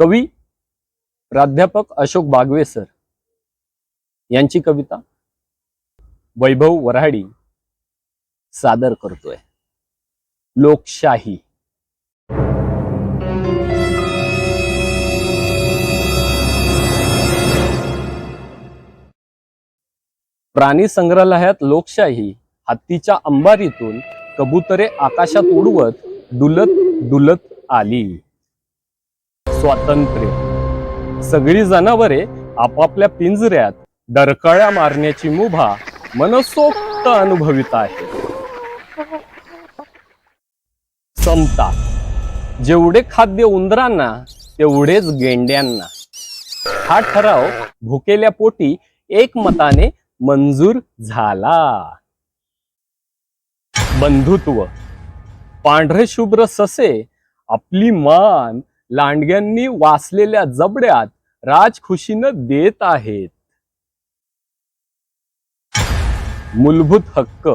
कवी प्राध्यापक अशोक बागवे सर. यांची कविता वैभव वऱ्हाडी सादर करतोय. लोकशाही. प्राणी संग्रहालयात लोकशाही हत्तीच्या अंबारीतून कबुतरे आकाशात उडवत डुलत डुलत आली. स्वातंत्र्य. सगळी जनावरे आपापल्या पिंजऱ्यात डरकाळ्या मारण्याची मुभा मनसोक्त अनुभवित आहे समता. जेवढे खाद्य उंदरांना तेवढेच गेंड्यांना. हा ठराव भुकेल्या पोटी एकमताने मंजूर झाला. बंधुत्व. पांढरे शुभ्र ससे आपली मान लांडग्यांनी वाचलेल्या जबड्यात राजखुशीनं देत आहेत. मूलभूत हक्क.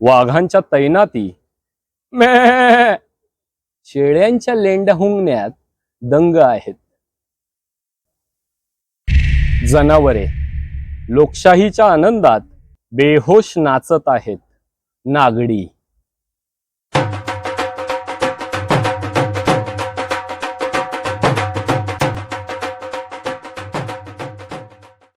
वाघांच्या तैनाती. शेळ्यांच्या लेंड्या हुंगण्यात दंग आहेत. जनावरे. लोकशाहीच्या आनंदात बेहोश नाचत आहेत. नागडी.